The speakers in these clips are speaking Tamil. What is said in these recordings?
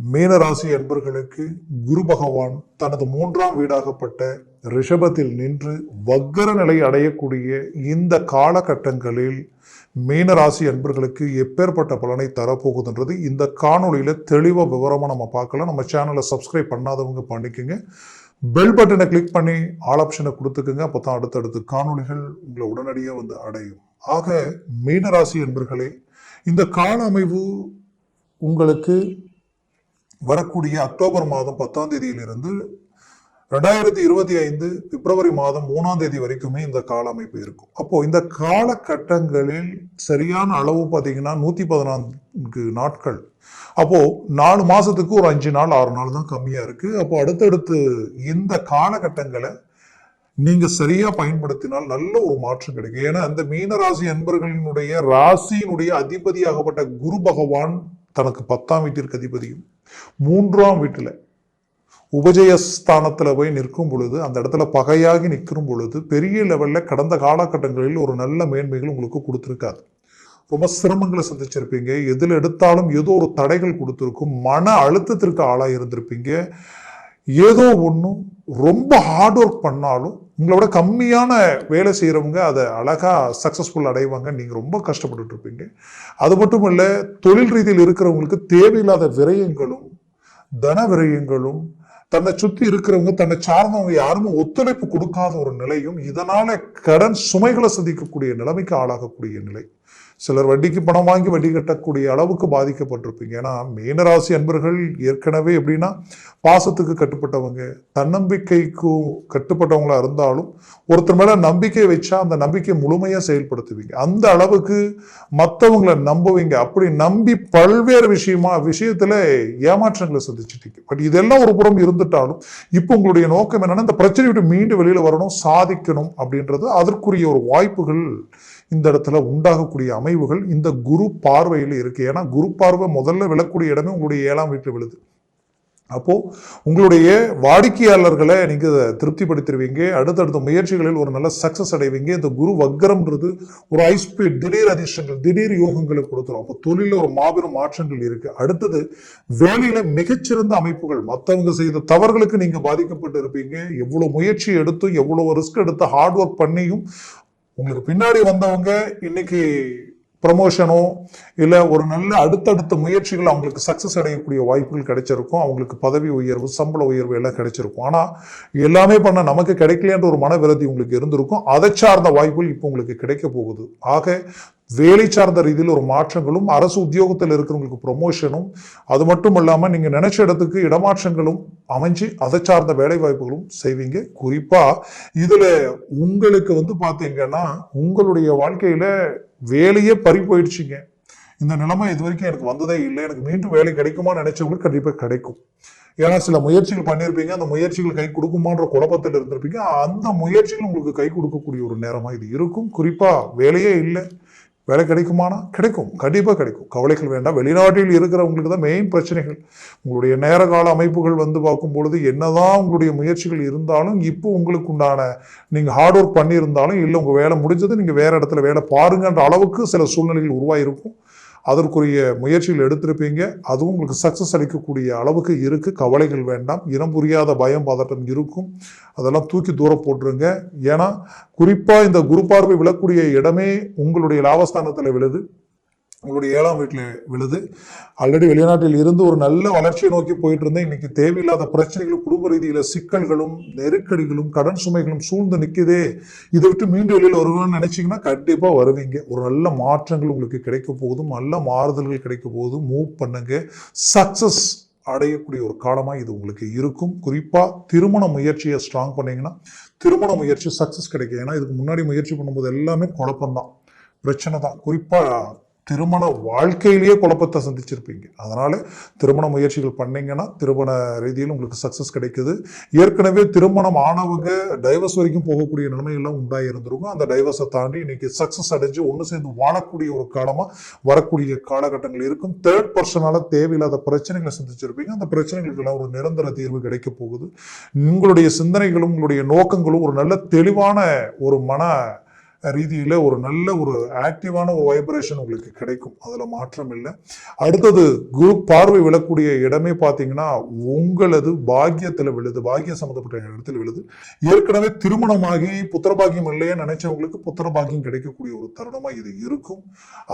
மீனராசி அன்பர்களுக்கு குரு பகவான் தனது மூன்றாம் வீடாகப்பட்ட ரிஷபத்தில் நின்று வக்கர நிலை அடையக்கூடிய இந்த காலகட்டங்களில் மீனராசி அன்பர்களுக்கு எப்பேற்பட்ட பலனை தரப்போகுதுன்றது இந்த காணொலியில் தெளிவாக விவரமாக நம்ம பார்க்கலாம் நம்ம சேனலை சப்ஸ்கிரைப் பண்ணாதவங்க பண்ணிக்கோங்க. பெல் பட்டனை கிளிக் பண்ணி ஆல் ஆப்ஷனை கொடுத்துக்குங்க. அப்போ தான் அடுத்தடுத்து காணொளிகள் உங்களை உடனடியாக வந்து அடையும். ஆக மீனராசி அன்பர்களே இந்த கால அமைவு உங்களுக்கு வரக்கூடிய அக்டோபர் மாதம் பத்தாம் தேதியிலிருந்து ரெண்டாயிரத்தி இருபத்தி ஐந்து பிப்ரவரி மாதம் மூணாம் தேதி வரைக்குமே இந்த கால அமைப்பு இருக்கும். அப்போ இந்த காலகட்டங்களில் சரியான அளவு பார்த்தீங்கன்னா நூத்தி பதினான்கு நாட்கள். அப்போ நாலு மாசத்துக்கு ஒரு அஞ்சு நாள் ஆறு நாள் தான் கம்மியா இருக்கு. அப்போ அடுத்தடுத்து இந்த காலகட்டங்களை நீங்க சரியா பயன்படுத்தினால் நல்ல ஒரு மாற்றம் கிடைக்கும். ஏன்னா அந்த மீனராசி அன்பர்களினுடைய ராசியினுடைய அதிபதியாகப்பட்ட குரு பகவான் தனக்கு பத்தாம் வீட்டிற்கு அதிபதியும் மூன்றாம் வீட்டில் உபஜயஸ்தானத்தில் போய் நிற்கும் பொழுது அந்த இடத்துல பகையாகி நிற்கும் பொழுது பெரிய லெவலில் கடந்த காலகட்டங்களில் ஒரு நல்ல மேன்மைகள் உங்களுக்கு கொடுத்துருக்காது. ரொம்ப சிரமங்களை சந்திச்சிருப்பீங்க. எதில் எடுத்தாலும் ஏதோ ஒரு தடைகள் கொடுத்துருக்கும். மன அழுத்தத்திற்கு ஆளாக இருந்திருப்பீங்க ஏதோ ஒன்றும் ரொம்ப ஹார்ட் ஒர்க் பண்ணாலும் உங்களோட கம்மியான வேலை செய்கிறவங்க அதை அழகாக சக்ஸஸ்ஃபுல் அடைவாங்க. நீங்கள் ரொம்ப கஷ்டப்பட்டுட்டு இருப்பீங்க. அது மட்டும் இல்லை தொழில் ரீதியில் இருக்கிறவங்களுக்கு தேவையில்லாத விரயங்களும் தன விரயங்களும் தன்னை சுற்றி இருக்கிறவங்க தன்னை சார்ந்தவங்க யாருமே ஒத்துழைப்பு கொடுக்காத ஒரு நிலையும் இதனால் கடன் சுமைகளை சந்திக்கக்கூடிய நிலைமைக்கு ஆளாகக்கூடிய நிலை. சிலர் வட்டிக்கு பணம் வாங்கி வட்டி கட்டக்கூடிய அளவுக்கு பாதிக்கப்பட்டிருப்பீங்க. ஏன்னா மீனராசி அன்பர்கள் ஏற்கனவே எப்படின்னா பாசத்துக்கு கட்டுப்பட்டவங்க தன்னம்பிக்கைக்கும் கட்டுப்பட்டவங்களா இருந்தாலும் ஒருத்தர் மேல நம்பிக்கை வச்சா அந்த நம்பிக்கை முழுமையா செயல்படுத்துவீங்க. அந்த அளவுக்கு மற்றவங்களை நம்புவீங்க. அப்படி நம்பி பல்வேறு விஷயமா விஷயத்துல ஏமாற்றங்களை சந்திச்சிட்டீங்க. பட் இதெல்லாம் ஒரு புறம் இருந்துட்டாலும் இப்போ உங்களுடைய நோக்கம் என்னன்னா இந்த பிரச்சனை விட்டு மீண்டும் வெளியில வரணும் சாதிக்கணும் அப்படின்றது அதற்குரிய ஒரு வாய்ப்புகள் இந்த இடத்துல உண்டாகக்கூடிய அமைவுகள் இந்த குரு பார்வையில் இருக்கு. ஏன்னா குரு பார்வை முதல்ல விழக்கூடிய இடமே உங்களுடைய ஏழாம் வீட்டில் விழுது. அப்போ உங்களுடைய வாடிக்கையாளர்களை நீங்க திருப்திப்படுத்திடுவீங்க அடுத்தடுத்த முயற்சிகளில் ஒரு நல்ல சக்சஸ் அடைவீங்க. இந்த குரு வக்கரம்ன்றது ஒரு ஐஸ்பீட் திடீர் அதிர்ஷ்டங்கள் திடீர் யோகங்களை கொடுத்துரும். அப்போ தொழில ஒரு மாபெரும் மாற்றங்கள் இருக்கு. அடுத்தது வேலையில மிகச்சிறந்த அமைப்புகள். மற்றவங்க செய்த தவறுகளுக்கு நீங்க பாதிக்கப்பட்டு இருப்பீங்க எவ்வளவு முயற்சி எடுத்தும் எவ்வளவு ரிஸ்க் எடுத்து ஹார்ட் ஒர்க் பண்ணியும் உங்களுக்கு பின்னாடி வந்தவங்க இன்னைக்கு ப்ரமோஷனோ இல்லை ஒரு நல்ல அடுத்தடுத்த முயற்சிகள் அவங்களுக்கு சக்ஸஸ் அடையக்கூடிய வாய்ப்புகள் கிடைச்சிருக்கும். அவங்களுக்கு பதவி உயர்வு சம்பள உயர்வு எல்லாம் கிடைச்சிருக்கும். ஆனால் எல்லாமே பண்ண நமக்கு கிடைக்கலன்ற ஒரு மனவிரதி உங்களுக்கு இருந்திருக்கும். அதை சார்ந்த வாய்ப்புகள் இப்போ உங்களுக்கு கிடைக்க போகுது. ஆக வேலை சார்ந்த ரீதியில் ஒரு மாற்றங்களும் அரசு உத்தியோகத்தில் இருக்கிறவங்களுக்கு ப்ரொமோஷனும் அது மட்டும் இல்லாமல் நீங்கள் நினைச்ச இடத்துக்கு இடமாற்றங்களும் அமைஞ்சு அதை சார்ந்த வேலை வாய்ப்புகளும் செய்வீங்க. குறிப்பாக இதில் உங்களுக்கு வந்து பார்த்தீங்கன்னா உங்களுடைய வாழ்க்கையில் வேலையே பறி போயிடுச்சுங்க. இந்த நிலைமை இது வரைக்கும் எனக்கு வந்ததே இல்லை. எனக்கு மீண்டும் வேலை கிடைக்குமா நினைச்சவங்களுக்கு கண்டிப்பாக கிடைக்கும். ஏன்னா சில முயற்சிகள் பண்ணியிருப்பீங்க அந்த முயற்சிகள் கை கொடுக்குமான்ற குழப்பத்தில் இருந்திருப்பீங்க. அந்த முயற்சிகள் உங்களுக்கு கை கொடுக்கக்கூடிய ஒரு நேரமாக இது இருக்கும். குறிப்பாக வேலையே இல்லை. வேலை கிடைக்குமானா? கிடைக்கும். கண்டிப்பாக கிடைக்கும். கவலைகள் வேண்டாம். வெளிநாட்டில் இருக்கிறவங்களுக்கு தான் மெயின் பிரச்சனைகள். உங்களுடைய நேர கால அமைப்புகள் வந்து பார்க்கும் பொழுது என்னதான் உங்களுடைய முயற்சிகள் இருந்தாலும் இப்போ உங்களுக்கு உண்டான நீங்கள் ஹார்ட் ஒர்க் பண்ணியிருந்தாலும் இல்லை உங்கள் வேலை முடிஞ்சது நீங்கள் வேற இடத்துல வேலை பாருங்கன்ற அளவுக்கு சில சூழ்நிலைகள் உருவாகிருக்கும் அதற்குரிய முயற்சிகள் எடுத்திருப்பீங்க. அதுவும் உங்களுக்கு சக்ஸஸ் அளிக்கக்கூடிய அளவுக்கு இருக்குது கவலைகள் வேண்டாம். இனம் புரியாத பயம் பதட்டம் இருக்கும். அதெல்லாம் தூக்கி தூரம் போட்டுருங்க. ஏன்னா குறிப்பாக இந்த குரு பார்வை விழக்கூடிய இடமே உங்களுடைய லாபஸ்தானத்தில் விழுது. உங்களுடைய ஏழாம் வீட்டில் விழுது. ஆல்ரெடி வெளிநாட்டில் இருந்து ஒரு நல்ல வளர்ச்சியை நோக்கி போயிட்டு இருந்தேன் இன்னைக்கு தேவையில்லாத பிரச்சனைகளும் குடும்ப ரீதியில் சிக்கல்களும் நெருக்கடிகளும் கடன் சுமைகளும் சூழ்ந்து நிற்குதே இதை விட்டு மீண்டும் வெளியில் வருவேன்னு நினச்சிங்கன்னா கண்டிப்பாக வருவீங்க. ஒரு நல்ல மாற்றங்கள் உங்களுக்கு கிடைக்க போகுதும் நல்ல மாறுதல்கள் கிடைக்க போகுது. மூவ் பண்ணுங்க. சக்சஸ் அடையக்கூடிய ஒரு காலமாக இது உங்களுக்கு இருக்கும். குறிப்பாக திருமண முயற்சியை ஸ்ட்ராங் பண்ணிங்கன்னா திருமண முயற்சி சக்ஸஸ் கிடைக்கும். ஏன்னா இதுக்கு முன்னாடி முயற்சி பண்ணும்போது எல்லாமே குழப்பம்தான். பிரச்சனை தான் குறிப்பாக திருமண வாழ்க்கையிலேயே குழப்பத்தை சந்திச்சிருப்பீங்க. அதனால் திருமண முயற்சிகள் பண்ணிங்கன்னா திருமண ரீதியில் உங்களுக்கு சக்ஸஸ் கிடைக்குது. ஏற்கனவே திருமணம் ஆனவங்க டைவர்ஸ் வரைக்கும் போகக்கூடிய நிலைமையெல்லாம் உண்டாகி இருந்திருக்கும் அந்த டைவர்ஸை தாண்டி இன்னைக்கு சக்சஸ் அடைஞ்சு ஒன்று சேர்ந்து வாழக்கூடிய ஒரு காலமாக வரக்கூடிய காலகட்டங்கள் இருக்கும். தேர்ட் பர்சனால தேவையில்லாத பிரச்சனைகளை சந்திச்சிருப்பீங்க. அந்த பிரச்சனைகளுக்கெல்லாம் ஒரு நிரந்தர தீர்வு கிடைக்க போகுது. உங்களுடைய சிந்தனைகளும் உங்களுடைய நோக்கங்களும் ஒரு நல்ல தெளிவான ஒரு மன ரீதியில் ஒரு நல்ல ஒரு ஆக்டிவான ஒரு வைப்ரேஷன் உங்களுக்கு கிடைக்கும். அதில் மாற்றம் இல்லை. அடுத்தது குரு பார்வை விழக்கூடிய இடமே பார்த்தீங்கன்னா உங்களது பாக்கியத்தில் விழுது. பாக்கிய சம்மந்தப்பட்ட இடத்துல விழுது. ஏற்கனவே திருமணமாகி புத்திரபாகியம் இல்லையே நினைச்சவங்களுக்கு புத்திரபாகியம் கிடைக்கக்கூடிய ஒரு தருணமாக இது இருக்கும்.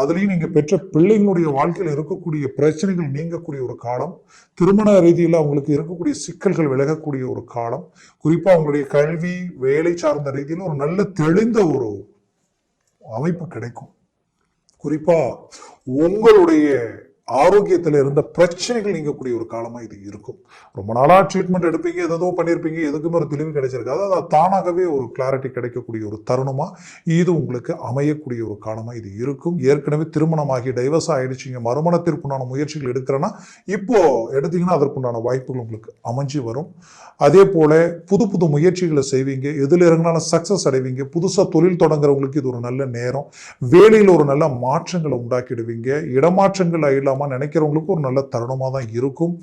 அதுலேயும் நீங்கள் பெற்ற பிள்ளைங்களுடைய வாழ்க்கையில் இருக்கக்கூடிய பிரச்சனைகள் நீங்கக்கூடிய ஒரு காலம். திருமண ரீதியில் அவங்களுக்கு இருக்கக்கூடிய சிக்கல்கள் விலகக்கூடிய ஒரு காலம். குறிப்பாக அவங்களுடைய கல்வி வேலை சார்ந்த ரீதியில் ஒரு நல்ல தெளிந்த ஒரு அமைப்பு கிடைக்கும். குறிப்பாக உங்களுடைய ஆரோக்கியத்தில் இருந்த பிரச்சனைகள் நீங்கக்கூடிய ஒரு காலமாக இது இருக்கும். ரொம்ப நாளாக ட்ரீட்மெண்ட் எடுப்பீங்க எதோ பண்ணியிருப்பீங்க எதுக்குமே ஒரு தெளிவு கிடைச்சிருக்காது. அது தானாகவே ஒரு கிளாரிட்டி கிடைக்கக்கூடிய ஒரு தருணமாக இது உங்களுக்கு அமையக்கூடிய ஒரு காலமாக இது இருக்கும். ஏற்கனவே திருமணமாகி டைவர்ஸ் ஆகிடுச்சிங்க மறுமணத்திற்குண்டான முயற்சிகள் எடுக்கிறேன்னா இப்போது எடுத்தீங்கன்னா அதற்குண்டான வாய்ப்புகள் உங்களுக்கு அமைஞ்சு வரும். அதே போல் புது புது முயற்சிகளை செய்வீங்க. எதில் இறங்கினாலும் சக்சஸ் அடைவீங்க. புதுசாக தொழில் தொடங்குறவங்களுக்கு இது ஒரு நல்ல நேரம். வேலையில் ஒரு நல்ல மாற்றங்களை உண்டாக்கிடுவீங்க. இடமாற்றங்கள் இல்லாம நினைக்கிறவங்களுக்கு ஒரு நல்ல தருணமா தான் இருக்கும்.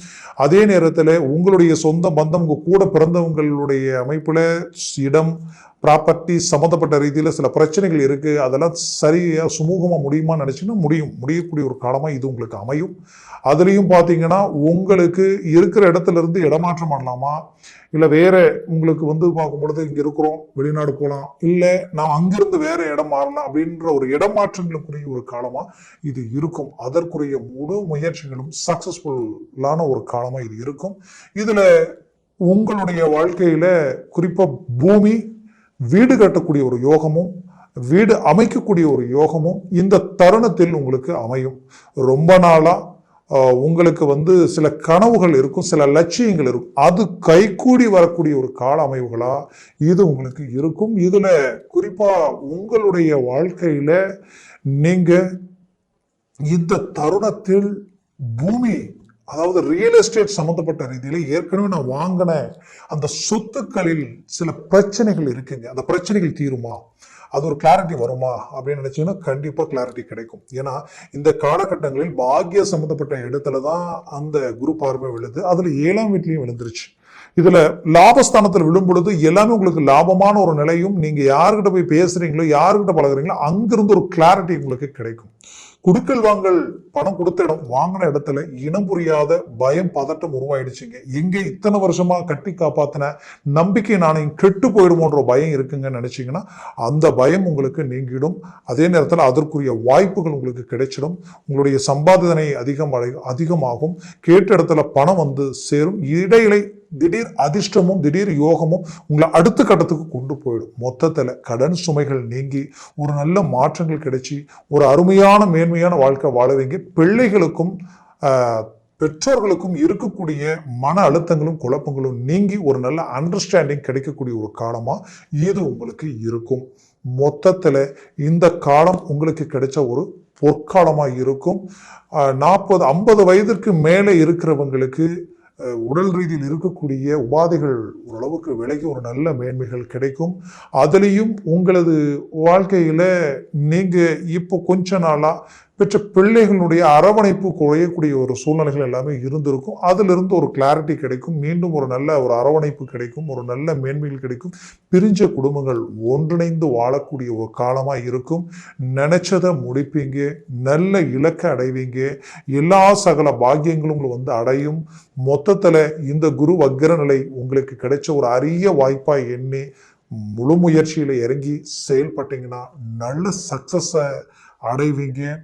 அதே நேரத்தில் உங்களுடைய சொந்த பந்தம் கூட பிறந்தவங்களுடைய அமைப்பில் இடம் ப்ராப்பர்ட்டி சம்மந்தப்பட்ட ரீதியில் சில பிரச்சனைகள் இருக்குது அதெல்லாம் சரியாக சுமூகமாக முடியுமா நினச்சிங்கன்னா முடியும். முடியக்கூடிய ஒரு காலமாக இது உங்களுக்கு அமையும். அதுலேயும் பார்த்தீங்கன்னா உங்களுக்கு இருக்கிற இடத்துல இருந்து இடமாற்றம் பண்ணலாமா? இல்லை வேறு உங்களுக்கு வந்து பார்க்கும் பொழுது இங்கே இருக்கிறோம் வெளிநாடு போகலாம் இல்லை நான் அங்கிருந்து வேற இடம் மாறலாம் அப்படின்ற ஒரு இடமாற்றங்களுக்குரிய ஒரு காலமாக இது இருக்கும். அதற்குரிய முழு முயற்சிகளும் சக்சஸ்ஃபுல்லான ஒரு காலமாக இது இருக்கும். இதில் உங்களுடைய வாழ்க்கையில் குறிப்பாக பூமி வீடு கட்டக்கூடிய ஒரு யோகமும் வீடு அமைக்கக்கூடிய ஒரு யோகமும் இந்த தருணத்தில் உங்களுக்கு அமையும். ரொம்ப நாளாக உங்களுக்கு வந்து சில கனவுகள் இருக்கும் சில லட்சியங்கள் இருக்கும். அது கைகூடி வரக்கூடிய ஒரு கால அமைவுகளா இது உங்களுக்கு இருக்கும். இதில் குறிப்பாக உங்களுடைய வாழ்க்கையில் நீங்கள் இந்த தருணத்தில் பூமி அதாவது ரியல் எஸ்டேட் சம்மந்தப்பட்ட ரீதியில் ஏற்கனவே நான் வாங்கின அந்த சொத்துக்களில் சில பிரச்சனைகள் இருக்குங்க. அந்த பிரச்சனைகள் தீருமா? அது ஒரு கிளாரிட்டி வருமா? அப்படின்னு நினைச்சீங்கன்னா கண்டிப்பாக கிளாரிட்டி கிடைக்கும். ஏன்னா இந்த காலகட்டங்களில் பாக்கிய சம்மந்தப்பட்ட இடத்துல தான் அந்த குரு பார்வை விழுது. அதில் ஏழாம் வீட்லேயும் விழுந்துருச்சு. இதில் லாபஸ்தானத்தில் விழும் பொழுது எல்லாமே உங்களுக்கு லாபமான ஒரு நிலையும் நீங்கள் யாருக்கிட்ட போய் பேசுகிறீங்களோ யாருக்கிட்ட பழகுறீங்களோ அங்கிருந்து ஒரு கிளாரிட்டி உங்களுக்கு கிடைக்கும். குடுக்கல் வாங்கல் பணம் கொடுத்த இடம் வாங்கின இடத்துல இனம் புரியாத பயம் பதட்டம் உருவாயிடுச்சுங்க. எங்க இத்தனை வருஷமா கட்டி காப்பாத்தின நம்பிக்கை நாணயம் கெட்டு போயிடுமோன்ற பயம் இருக்குங்கன்னு நினைச்சிங்கன்னா அந்த பயம் உங்களுக்கு நீங்கிடும். அதே நேரத்தில் அதற்குரிய வாய்ப்புகள் உங்களுக்கு கிடைச்சிடும். உங்களுடைய சம்பாதனை அதிகம் அதிகமாகும். கேட்ட இடத்துல பணம் வந்து சேரும். இடையிலை திடீர் அதிர்ஷ்டமும் திடீர் யோகமும் உங்களை அடுத்த கட்டத்துக்கு கொண்டு போயிடும். மொத்தத்தில் கடன் சுமைகள் நீங்கி ஒரு நல்ல மாற்றங்கள் கிடைச்சி ஒரு அருமையான மேன்மையான வாழ்க்கை வாழவீங்க பிள்ளைகளுக்கும் பெற்றோர்களுக்கும் இருக்கக்கூடிய மன அழுத்தங்களும் குழப்பங்களும் நீங்கி ஒரு நல்ல அண்டர்ஸ்டாண்டிங் கிடைக்கக்கூடிய ஒரு காலமாக இது உங்களுக்கு இருக்கும். மொத்தத்தில் இந்த காலம் உங்களுக்கு கிடைச்ச ஒரு பொற்காலமாக இருக்கும். நாற்பது ஐம்பது வயதிற்கு மேலே இருக்கிறவங்களுக்கு உடல் ரீதியில் இருக்கக்கூடிய உபாதைகள் ஓரளவுக்கு விலைக்கு ஒரு நல்ல மேன்மைகள் கிடைக்கும். அதுலேயும் உங்களது வாழ்க்கையில் நீங்கள் இப்போ கொஞ்ச நாளாக பெற்ற பிள்ளைகளுடைய அரவணைப்பு குறையக்கூடிய ஒரு சூழ்நிலைகள் எல்லாமே இருந்திருக்கும். அதிலிருந்து ஒரு கிளாரிட்டி கிடைக்கும். மீண்டும் ஒரு நல்ல ஒரு அரவணைப்பு கிடைக்கும். ஒரு நல்ல மேன்மைகள் கிடைக்கும். பிரிஞ்ச குடும்பங்கள் ஒன்றிணைந்து வாழக்கூடிய ஒரு காலமாக இருக்கும். நினைச்சதை முடிப்பீங்க. நல்ல இலக்கை அடைவீங்க. எல்லா சகல பாக்கியங்களும் உங்களை வந்து அடையும். மொத்தத்தில் இந்த குரு வக்ர நிலை உங்களுக்கு கிடைச்ச ஒரு அரிய வாய்ப்பாக எண்ணி முழு முயற்சியில் இறங்கி செயல்பட்டீங்கன்னா நல்ல சக்ஸஸை அடைவீங்க.